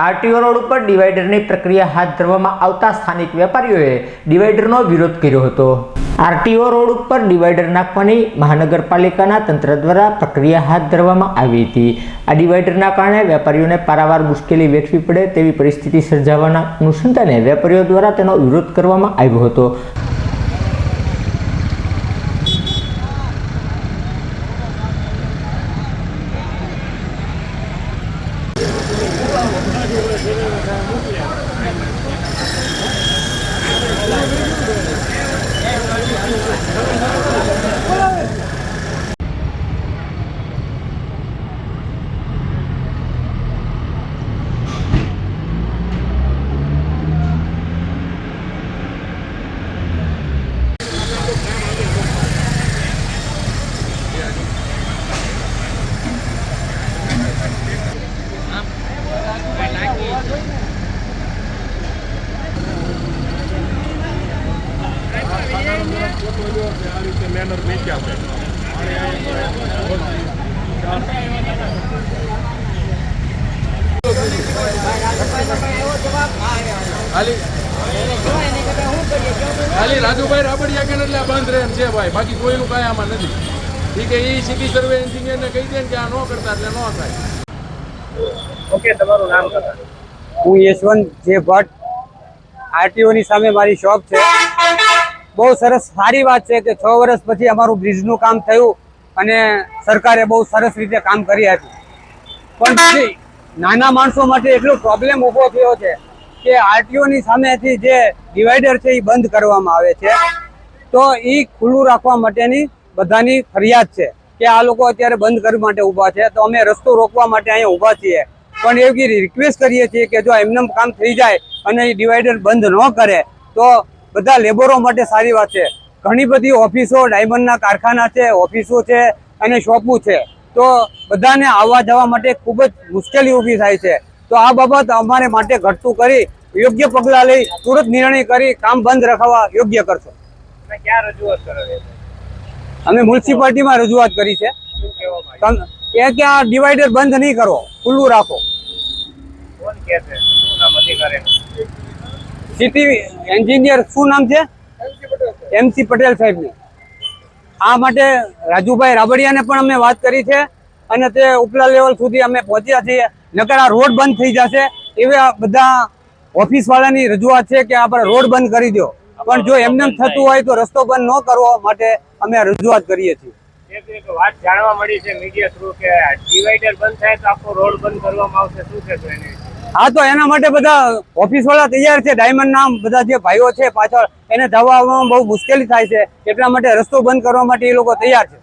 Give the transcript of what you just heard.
RTO road ઉપર ડિવાઈડરની પ્રક્રિયા હાથ ધરવામાં આવતા સ્થાનિક વેપારીઓએ ડિવાઈડરનો વિરોધ કર્યો હતો. આરટીઓ રોડ ઉપર ડિવાઈડર નાખવાની મહાનગરપાલિકાના તંત્ર દ્વારા પ્રક્રિયા હાથ ધરવામાં આવી હતી. આ ડિવાઈડરના કારણે વેપારીઓને પારાવાર મુશ્કેલી વેઠવી પડે તેવી પરિસ્થિતિ સર્જાવાના અનુસંધાને વેપારીઓ દ્વારા તેનો વિરોધ કરવામાં આવ્યો હતો. 思ってた。ખાલી ખાલી રાજુભાઈ રાબડિયા કે એટલે બંધ રહે છે ભાઈ. બાકી કોઈનું કાંઈ આમાં નથી. ઠીક છે એ સિટી સર્વે એન્જિનિયરને કહી દે કે આ ન કરતા એટલે ન થાય. ઓકે તમારું નામ હું યશવંત જે ભટ્ટ. આરટીઓની સામે મારી શોપ છે. બહુ સરસ સારી વાત છે કે છ વર્ષ પછી અમારું બ્રિજનું કામ થયું અને સરકારે બહુ સરસ રીતે કામ કરી હતું પણ નાના માણસો માટે એટલો પ્રોબ્લેમ ઊભો થયો છે કે આરટીઓની સામેથી જે ડિવાઈડર છે એ બંધ કરવામાં આવે છે. તો એ ખુલ્લું રાખવા માટેની બધાની ફરિયાદ છે કે આ લોકો અત્યારે બંધ કરવા માટે ઊભા છે. તો અમે રસ્તો રોકવા માટે અહીંયા ઊભા છીએ. પણ એવી રિક્વેસ્ટ કરીએ છીએ કે જો એમને કામ થઈ જાય અને એ ડિવાઈડર બંધ ન કરે, તો બધા લેબરો માટે સારી વાત છે. ઘણી બધી ઓફિસો ડાયમંડના કારખાના છે ઓફિસો છે અને શોપો છે. તો બધાને આવવા જવા માટે ખૂબ જ મુશ્કેલી ઊભી થાય છે. તો આ બાબત અમારે માટે ઘટતું કરી યોગ્ય પગલાં લઈ તુરંત નિર્ણય કરી કામ બંધ રખાવવા યોગ્ય કરશો. ક્યાં રજૂઆત કરો અમે મ્યુનિસિપાલિટીમાં રજૂઆત કરી છે. એ કે આ ડિવાઈડર બંધ નહીં કરો ખુલ્લું રાખો. કોણ કે છે? શું નામ અધિકારી સિટી એન્જિનિયર શું નામ છે? એમસી પટેલ સાહેબને આ માટે રાજુભાઈ રાબડિયાને પણ અમે વાત કરી છે અને તે ઉપલા લેવલ સુધી અમે પહોંચ્યા છીએ. નકર આ રોડ બંધ થઈ જશે એવા બધા ઓફિસવાળાની રજૂઆત છે કે આપણે રોડ બંધ કરી દો પણ જો એમને એમ થતું હોય તો રસ્તો બંધ ન કરવા માટે અમે રજૂઆત કરીએ છીએ. એક વાત જાણવા મળી છે મીડિયા થ્રુ કે ડિવાઈડર બંધ થાય તો આખો રોડ બંધ કરવામાં આવશે. શું છે? હા તો એના માટે બધા ઓફિસ વાળા તૈયાર છે. ડાયમંડ નામ બધા જે ભાઈઓ છે પાછળ, એને જવા આવવામાં બહુ મુશ્કેલી થાય છે. એટલા માટે રસ્તો બંધ કરવા માટે એ લોકો તૈયાર છે.